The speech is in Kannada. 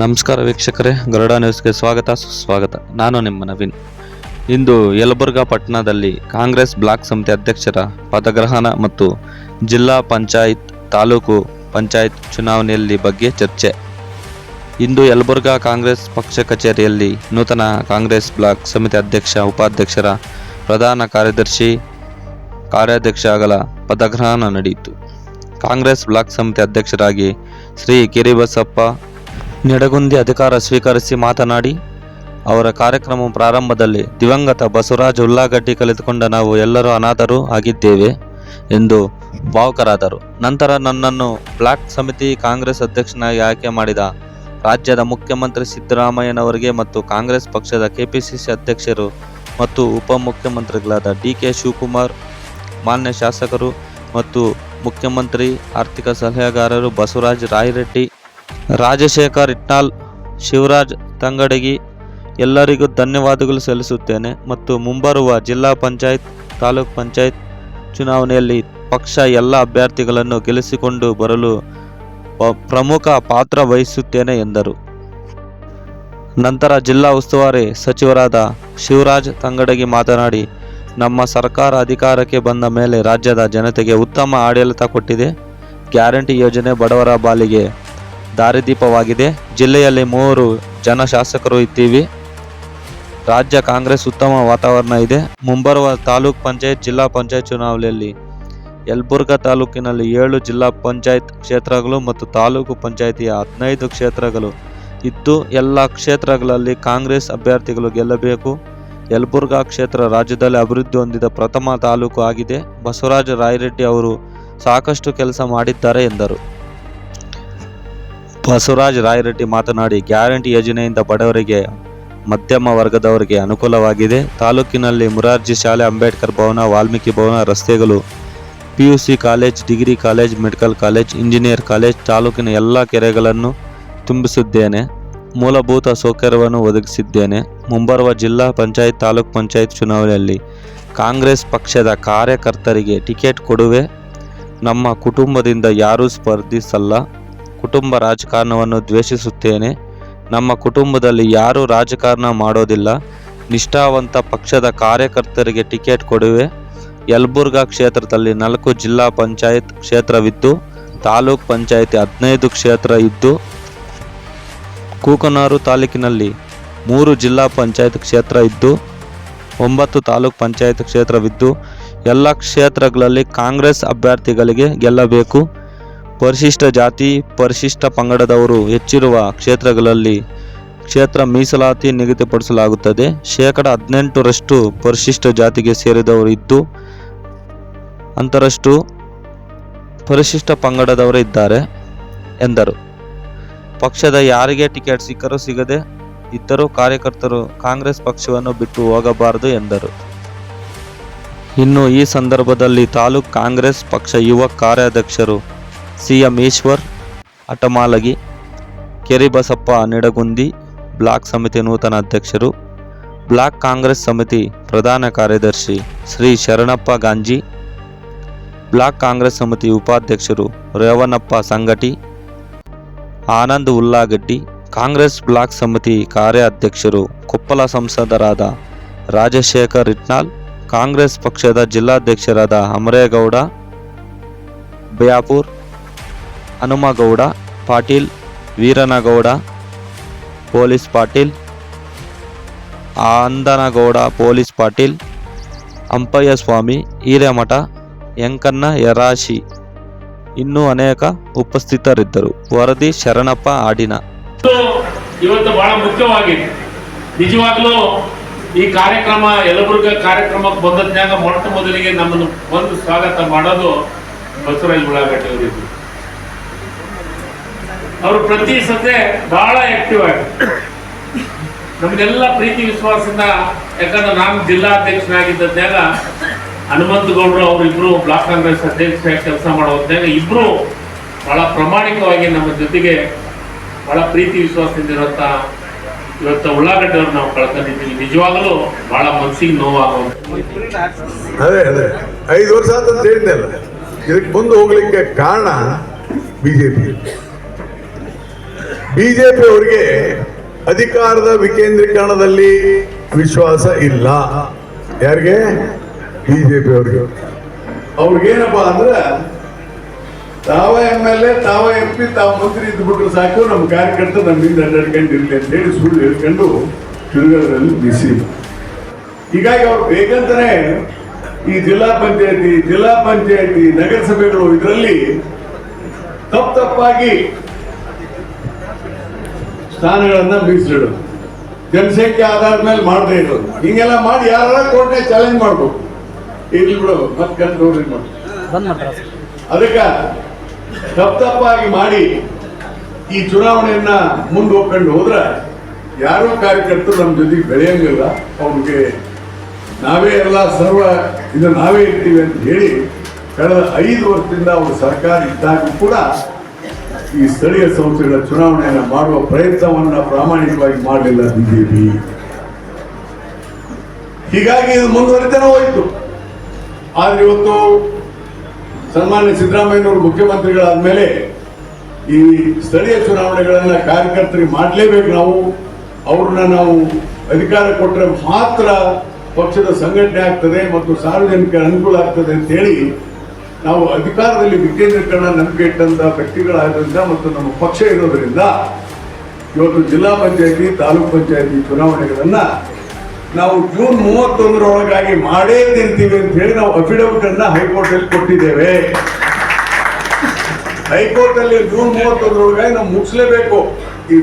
ನಮಸ್ಕಾರ ವೀಕ್ಷಕರೇ, ಗರುಡ ನ್ಯೂಸ್ಗೆ ಸ್ವಾಗತ, ಸುಸ್ವಾಗತ. ನಾನು ನಿಮ್ಮ ನವೀನ್. ಇಂದು ಯಲಬುರ್ಗಾ ಪಟ್ಟಣದಲ್ಲಿ ಕಾಂಗ್ರೆಸ್ ಬ್ಲಾಕ್ ಸಮಿತಿ ಅಧ್ಯಕ್ಷರ ಪದಗ್ರಹಣ ಮತ್ತು ಜಿಲ್ಲಾ ಪಂಚಾಯತ್ ತಾಲೂಕು ಪಂಚಾಯತ್ ಚುನಾವಣೆಯಲ್ಲಿ ಬಗ್ಗೆ ಚರ್ಚೆ. ಇಂದು ಯಲಬುರ್ಗಾ ಕಾಂಗ್ರೆಸ್ ಪಕ್ಷ ಕಚೇರಿಯಲ್ಲಿ ನೂತನ ಕಾಂಗ್ರೆಸ್ ಬ್ಲಾಕ್ ಸಮಿತಿ ಅಧ್ಯಕ್ಷ, ಉಪಾಧ್ಯಕ್ಷರ ಪ್ರಧಾನ ಕಾರ್ಯದರ್ಶಿ, ಕಾರ್ಯಾಧ್ಯಕ್ಷಗಳ ಪದಗ್ರಹಣ ನಡೆಯಿತು. ಕಾಂಗ್ರೆಸ್ ಬ್ಲಾಕ್ ಸಮಿತಿ ಅಧ್ಯಕ್ಷರಾಗಿ ಶ್ರೀ ಕಿರಿಬಸಪ್ಪ ನಿಡಗುಂದಿ ಅಧಿಕಾರ ಸ್ವೀಕರಿಸಿ ಮಾತನಾಡಿ, ಅವರ ಕಾರ್ಯಕ್ರಮ ಪ್ರಾರಂಭದಲ್ಲಿ ದಿವಂಗತ ಬಸವರಾಜ್ ಉಳ್ಳಾಗಡ್ಡಿ ಕಲಿತುಕೊಂಡ ನಾವು ಎಲ್ಲರೂ ಅನಾಥರು ಆಗಿದ್ದೇವೆ ಎಂದು ಭಾವುಕರಾದರು. ನಂತರ ನನ್ನನ್ನು ಬ್ಲಾಕ್ ಸಮಿತಿ ಕಾಂಗ್ರೆಸ್ ಅಧ್ಯಕ್ಷನಾಗಿ ಆಯ್ಕೆ ಮಾಡಿದ ರಾಜ್ಯದ ಮುಖ್ಯಮಂತ್ರಿ ಸಿದ್ದರಾಮಯ್ಯನವರಿಗೆ ಮತ್ತು ಕಾಂಗ್ರೆಸ್ ಪಕ್ಷದ ಕೆಪಿಸಿಸಿ ಅಧ್ಯಕ್ಷರು ಮತ್ತು ಉಪಮುಖ್ಯಮಂತ್ರಿಗಳಾದ ಡಿ ಕೆ ಶಿವಕುಮಾರ್, ಮಾನ್ಯ ಶಾಸಕರು ಮತ್ತು ಮುಖ್ಯಮಂತ್ರಿ, ಆರ್ಥಿಕ ಸಲಹೆಗಾರರು ಬಸವರಾಜ್ ರಾಯರೆಡ್ಡಿ ರಾಜಶೇಖರ್ ಇಟ್ನಾಲ್, ಶಿವರಾಜ್ ತಂಗಡಗಿ, ಎಲ್ಲರಿಗೂ ಧನ್ಯವಾದಗಳು ಸಲ್ಲಿಸುತ್ತೇನೆ ಮತ್ತು ಮುಂಬರುವ ಜಿಲ್ಲಾ ಪಂಚಾಯತ್, ತಾಲೂಕ್ ಪಂಚಾಯತ್ ಚುನಾವಣೆಯಲ್ಲಿ ಪಕ್ಷ ಎಲ್ಲ ಅಭ್ಯರ್ಥಿಗಳನ್ನು ಗೆಲ್ಲಿಸಿಕೊಂಡು ಬರಲು ಪ್ರಮುಖ ಪಾತ್ರ ವಹಿಸುತ್ತೇನೆ ಎಂದರು. ನಂತರ ಜಿಲ್ಲಾ ಉಸ್ತುವಾರಿ ಸಚಿವರಾದ ಶಿವರಾಜ್ ತಂಗಡಗಿ ಮಾತನಾಡಿ, ನಮ್ಮ ಸರ್ಕಾರ ಅಧಿಕಾರಕ್ಕೆ ಬಂದ ಮೇಲೆ ರಾಜ್ಯದ ಜನತೆಗೆ ಉತ್ತಮ ಆಡಳಿತ ಕೊಟ್ಟಿದೆ. ಗ್ಯಾರಂಟಿ ಯೋಜನೆ ಬಡವರ ಬಾಲಿಗೆ ದಾರಿದೀಪವಾಗಿದೆ. ಜಿಲ್ಲೆಯಲ್ಲಿ ಮೂವರು ಜನ ಶಾಸಕರು ಇದ್ದೀವಿ. ರಾಜ್ಯ ಕಾಂಗ್ರೆಸ್ ಉತ್ತಮ ವಾತಾವರಣ ಇದೆ. ಮುಂಬರುವ ತಾಲೂಕ್ ಪಂಚಾಯತ್, ಜಿಲ್ಲಾ ಪಂಚಾಯತ್ ಚುನಾವಣೆಯಲ್ಲಿ ಯಲಬುರ್ಗಾ ತಾಲೂಕಿನಲ್ಲಿ ಏಳು ಜಿಲ್ಲಾ ಪಂಚಾಯತ್ ಕ್ಷೇತ್ರಗಳು ಮತ್ತು ತಾಲೂಕು ಪಂಚಾಯತಿಯ ಹದಿನೈದು ಕ್ಷೇತ್ರಗಳು ಇದ್ದು, ಎಲ್ಲ ಕ್ಷೇತ್ರಗಳಲ್ಲಿ ಕಾಂಗ್ರೆಸ್ ಅಭ್ಯರ್ಥಿಗಳು ಗೆಲ್ಲಬೇಕು. ಯಲಬುರ್ಗಾ ಕ್ಷೇತ್ರ ರಾಜ್ಯದಲ್ಲಿ ಅಭಿವೃದ್ಧಿ ಹೊಂದಿದ ಪ್ರಥಮ ತಾಲೂಕು ಆಗಿದೆ. ಬಸವರಾಜ ರಾಯರೆಡ್ಡಿ ಅವರು ಸಾಕಷ್ಟು ಕೆಲಸ ಮಾಡಿದ್ದಾರೆ ಎಂದರು. ಬಸವರಾಜ ರಾಯರೆಡ್ಡಿ ಮಾತನಾಡಿ, ಗ್ಯಾರಂಟಿ ಯೋಜನೆಯಿಂದ ಬಡವರಿಗೆ, ಮಧ್ಯಮ ವರ್ಗದವರಿಗೆ ಅನುಕೂಲವಾಗಿದೆ. ತಾಲೂಕಿನಲ್ಲಿ ಮುರಾರ್ಜಿ ಶಾಲೆ, ಅಂಬೇಡ್ಕರ್ ಭವನ, ವಾಲ್ಮೀಕಿ ಭವನ, ರಸ್ತೆಗಳು, PUC college, degree college, medical college, engineer college, ತಾಲೂಕಿನ ಎಲ್ಲ ಕೆರೆಗಳನ್ನು ತುಂಬಿಸಿದ್ದೇನೆ. ಮೂಲಭೂತ ಸೌಕರ್ಯವನ್ನು ಒದಗಿಸಿದ್ದೇನೆ. ಮುಂಬರುವ ಜಿಲ್ಲಾ ಪಂಚಾಯತ್, ತಾಲೂಕ್ ಪಂಚಾಯತ್ ಚುನಾವಣೆಯಲ್ಲಿ ಕಾಂಗ್ರೆಸ್ ಪಕ್ಷದ ಕಾರ್ಯಕರ್ತರಿಗೆ ಟಿಕೆಟ್ ಕೊಡುವೆ. ನಮ್ಮ ಕುಟುಂಬದಿಂದ ಯಾರೂ ಸ್ಪರ್ಧಿಸಲ್ಲ. ಕುಟುಂಬ ರಾಜಕಾರಣವನ್ನು ದ್ವೇಷಿಸುತ್ತೇನೆ. ನಮ್ಮ ಕುಟುಂಬದಲ್ಲಿ ಯಾರೂ ರಾಜಕಾರಣ ಮಾಡೋದಿಲ್ಲ. ನಿಷ್ಠಾವಂತ ಪಕ್ಷದ ಕಾರ್ಯಕರ್ತರಿಗೆ ಟಿಕೆಟ್ ಕೊಡುವೆ. ಯಲಬುರ್ಗಾ ಕ್ಷೇತ್ರದಲ್ಲಿ ನಾಲ್ಕು ಜಿಲ್ಲಾ ಪಂಚಾಯತ್ ಕ್ಷೇತ್ರವಿದ್ದು, ತಾಲೂಕ್ ಪಂಚಾಯತಿ ಹದಿನೈದು ಕ್ಷೇತ್ರ ಇದ್ದು, ಕೂಕನಾರು ತಾಲೂಕಿನಲ್ಲಿ ಮೂರು ಜಿಲ್ಲಾ ಪಂಚಾಯತ್ ಕ್ಷೇತ್ರ ಇದ್ದು, ಒಂಬತ್ತು ತಾಲೂಕ್ ಪಂಚಾಯತ್ ಕ್ಷೇತ್ರವಿದ್ದು, ಎಲ್ಲ ಕ್ಷೇತ್ರಗಳಲ್ಲಿ ಕಾಂಗ್ರೆಸ್ ಅಭ್ಯರ್ಥಿಗಳಿಗೆ ಗೆಲ್ಲಬೇಕು. ಪರಿಶಿಷ್ಟ ಜಾತಿ, ಪರಿಶಿಷ್ಟ ಪಂಗಡದವರು ಹೆಚ್ಚಿರುವ ಕ್ಷೇತ್ರಗಳಲ್ಲಿ ಕ್ಷೇತ್ರ ಮೀಸಲಾತಿ ನಿಗದಿಪಡಿಸಲಾಗುತ್ತದೆ. ಶೇಕಡ ಹದಿನೆಂಟರಷ್ಟು ಪರಿಶಿಷ್ಟ ಜಾತಿಗೆ ಸೇರಿದವರು ಇದ್ದು ಅಂತರಷ್ಟು ಪರಿಶಿಷ್ಟ ಪಂಗಡದವರು ಇದ್ದಾರೆ ಎಂದರು. ಪಕ್ಷದ ಯಾರಿಗೆ ಟಿಕೆಟ್ ಸಿಕ್ಕರೂ ಸಿಗದೆ ಇದ್ದರೂ ಕಾರ್ಯಕರ್ತರು ಕಾಂಗ್ರೆಸ್ ಪಕ್ಷವನ್ನು ಬಿಟ್ಟು ಹೋಗಬಾರದು ಎಂದರು. ಇನ್ನು ಈ ಸಂದರ್ಭದಲ್ಲಿ ತಾಲೂಕು ಕಾಂಗ್ರೆಸ್ ಪಕ್ಷ ಯುವ ಕಾರ್ಯಾಧ್ಯಕ್ಷರು ಸಿಎಂ ಈಶ್ವರ್, ಅಟಮಾಲಗಿ, ಕೆರಿಬಸಪ್ಪ ನಿಡಗುಂದಿ, ಬ್ಲಾಕ್ ಸಮಿತಿ ನೂತನ ಅಧ್ಯಕ್ಷರು, ಬ್ಲಾಕ್ ಕಾಂಗ್ರೆಸ್ ಸಮಿತಿ ಪ್ರಧಾನ ಕಾರ್ಯದರ್ಶಿ ಶ್ರೀ ಶರಣಪ್ಪ ಗಾಂಜಿ, ಬ್ಲಾಕ್ ಕಾಂಗ್ರೆಸ್ ಸಮಿತಿ ಉಪಾಧ್ಯಕ್ಷರು ರೇವಣಪ್ಪ ಸಂಗಟಿ, ಆನಂದ್ ಉಲ್ಲಾಗಡ್ಡಿ ಕಾಂಗ್ರೆಸ್ ಬ್ಲಾಕ್ ಸಮಿತಿ ಕಾರ್ಯಾಧ್ಯಕ್ಷರು ಕೊಪ್ಪಳ ಸಂಸದರಾದ ರಾಜಶೇಖರ್ ಇಟ್ನಾಲ್, ಕಾಂಗ್ರೆಸ್ ಪಕ್ಷದ ಜಿಲ್ಲಾಧ್ಯಕ್ಷರಾದ ಅಮರೇಗೌಡ, ಬಯಾಪುರ್ ಹನುಮಗೌಡ, ಪಾಟೀಲ್ ವೀರನಗೌಡ, ಪೊಲೀಸ್ ಪಾಟೀಲ್ ಅಂದನಗೌಡ ಪೊಲೀಸ್ ಪಾಟೀಲ್ ಅಂಪಯ್ಯ ಸ್ವಾಮಿ ಹಿರೇಮಠ ಯಂಕನ್ನ ಯರಾಶಿ ಇನ್ನೂ ಅನೇಕ ಉಪಸ್ಥಿತರಿದ್ದರು. ವರದಿ ಶರಣಪ್ಪ ಆಡಿನ. ಇವತ್ತು ಬಹಳ ಮುಖ್ಯವಾಗಿದೆ ನಿಜವಾಗ್ಲೂ ಈ ಕಾರ್ಯಕ್ರಮ ಯಲಬುರ್ಗ ಕಾರ್ಯಕ್ರಮಕ್ಕೆ ಬಂದದ್ನಾಗ ಮೊಟ್ಟ ಮೊದಲಿಗೆ ನಮ್ಮನ್ನು ಬಂದು ಸ್ವಾಗತ ಮಾಡೋದು ಬಸವರಾಜ ಉಳ್ಳಾಗಡ್ಡಿ ಅವರಿದ್ರು ಅವರು ಪ್ರತಿ ಸತೆ ಬಹಳ ಆಕ್ಟಿವ್ ಆಗಿ. ನಮ್ಗೆಲ್ಲ ಪ್ರೀತಿ, ವಿಶ್ವಾಸದಿಂದ, ಯಾಕಂದ್ರೆ ನಾನು ಹನುಮಂತ ಗೌಡರು ಇಬ್ರು ಬ್ಲಾಕ್ ಕಾಂಗ್ರೆಸ್ ಅಧ್ಯಕ್ಷ ಕೆಲಸ ಮಾಡುವಂತಾಗ ಇಬ್ಬರು ಇಬ್ರು ಬಹಳ ಪ್ರಾಮಾಣಿಕವಾಗಿ ನಮ್ಮ ಜೊತೆಗೆ ಬಹಳ ಪ್ರೀತಿ, ವಿಶ್ವಾಸದಿಂದ ಇರುವಂತ ಇವತ್ತು ಉಳ್ಳಾಗಡ್ಡೆ ಅವ್ರು ನಾವು ಕಳ್ಕೊಂಡಿದ್ದೀವಿ. ನಿಜವಾಗಲೂ ಬಹಳ ಮನಸ್ಸಿಗೆ ನೋವಾಗುವಂತ ಅದೇ ಅದೇ. ಐದು ವರ್ಷ ಅಂತ ಇದಕ್ಕೆ ಮುಂದೆ ಹೋಗ್ಲಿಕ್ಕೆ ಕಾರಣ ಬಿಜೆಪಿ. ಬಿಜೆಪಿ ಅವರಿಗೆ ಅಧಿಕಾರದ ವಿಕೇಂದ್ರೀಕರಣದಲ್ಲಿ ವಿಶ್ವಾಸ ಇಲ್ಲ. ಯಾರಿಗೆ? ಬಿಜೆಪಿ ಅವರಿಗೆ. ಅವ್ರಿಗೇನಪ್ಪ ಅಂದ್ರೆ, ತಾವ ಎಂ ಎಲ್ ಎ, ತಾವ ಎಂ ಪಿ, ತಾವ ಮಂತ್ರಿ ಸಾಕು, ನಮ್ಮ ಕಾರ್ಯಕರ್ತ ನಮ್ಮಿಂದ ಅಡ್ಡಾಡ್ಕೊಂಡು ಇರಲಿ ಅಂತ ಹೇಳಿ ಸುಳ್ಳು ಹೇಳ್ಕೊಂಡು ತಿರುಗದಲ್ಲಿ ಬಿಸಿ. ಹೀಗಾಗಿ ಅವ್ರು ಬೇಕಂತಾನೆ ಈ ಜಿಲ್ಲಾ ಪಂಚಾಯತಿ ಜಿಲ್ಲಾ ಪಂಚಾಯತಿ, ನಗರಸಭೆಗಳು ಇದರಲ್ಲಿ ತಪ್ಪು ತಪ್ಪಾಗಿ ಸ್ಥಾನಗಳನ್ನ ಮೀಸಲಿಡೋದು ಜನಸಂಖ್ಯೆ ಆಧಾರದ ಮೇಲೆ ಮಾಡದೇ ಇರೋದು. ಹಿಂಗೆಲ್ಲ ಮಾಡಿ ಯಾರ ಕೋರ್ಟ್ನೆ ಚಾಲೆಂಜ್ ಮಾಡ್ಬೇಕು ಇರ್ಲಿ ಬಿಡು ಮತ್ತೆ ಕಂಡು ಮಾಡಿ ಅದಕ್ಕೆ ತಪ್ಪು ತಪ್ಪಾಗಿ ಮಾಡಿ ಈ ಚುನಾವಣೆಯನ್ನ ಮುಂದೆ ಹೋಗ್ಕೊಂಡು ಹೋದ್ರೆ ಯಾರೋ ಕಾರ್ಯಕರ್ತರು ನಮ್ಮ ಜೊತೆಗೆ ಬೆಳೆಯಂಗಿಲ್ಲ. ಅವ್ರಿಗೆ ನಾವೇ ಎಲ್ಲ ಸರ್ವ ಇದು ನಾವೇ ಇರ್ತೀವಿ ಅಂತ ಹೇಳಿ ಕಳೆದ ಐದು ವರ್ಷದಿಂದ ಅವರು ಸರ್ಕಾರ ಇದ್ದಾಗ ಕೂಡ ಈ ಸ್ಥಳೀಯ ಸಂಸ್ಥೆಗಳ ಚುನಾವಣೆಯನ್ನು ಮಾಡುವ ಪ್ರಯತ್ನವನ್ನು ಪ್ರಾಮಾಣಿಕವಾಗಿ ಮಾಡಲಿಲ್ಲ ಬಿಜೆಪಿ. ಹೀಗಾಗಿ ಇದು ಮುಂದುವರಿತಾನೆ ಹೋಯಿತು. ಆದ್ರೆ ಇವತ್ತು ಸನ್ಮಾನ್ಯ ಸಿದ್ದರಾಮಯ್ಯನವರು ಮುಖ್ಯಮಂತ್ರಿಗಳಾದ ಮೇಲೆ ಈ ಸ್ಥಳೀಯ ಚುನಾವಣೆಗಳನ್ನ ಕಾರ್ಯಕರ್ತರಿಗೆ ಮಾಡಲೇಬೇಕು ನಾವು. ಅವ್ರನ್ನ ನಾವು ಅಧಿಕಾರ ಕೊಟ್ಟರೆ ಮಾತ್ರ ಪಕ್ಷದ ಸಂಘಟನೆ ಆಗ್ತದೆ ಮತ್ತು ಸಾರ್ವಜನಿಕರ ಅನುಕೂಲ ಆಗ್ತದೆ ಅಂತ ಹೇಳಿ ನಾವು ಅಧಿಕಾರದಲ್ಲಿ ವಿಕೇಂದ್ರೀಕರಣ ನಂಬಿಕೆ ಇಟ್ಟಂತ ವ್ಯಕ್ತಿಗಳಾದ್ರಿಂದ ಮತ್ತು ನಮ್ಮ ಪಕ್ಷ ಇರೋದ್ರಿಂದ ಇವತ್ತು ಜಿಲ್ಲಾ ಪಂಚಾಯತಿ, ತಾಲೂಕ್ ಪಂಚಾಯತಿ ಚುನಾವಣೆಗಳನ್ನ ನಾವು ಜೂನ್ ಮೂವತ್ತೊಂದರೊಳಗಾಗಿ ಮಾಡೇ ತಿಂತೀವಿ ಅಂತ ಹೇಳಿ ನಾವು ಅಫಿಡವಿಟ್ ಅನ್ನ ಹೈಕೋರ್ಟ್ ಅಲ್ಲಿ ಕೊಟ್ಟಿದ್ದೇವೆ. ಹೈಕೋರ್ಟ್ ಅಲ್ಲಿ ಜೂನ್ ಮೂವತ್ತೊಂದರೊಳಗಾಗಿ ನಾವು ಮುಗಿಸ್ಲೇಬೇಕು ಈ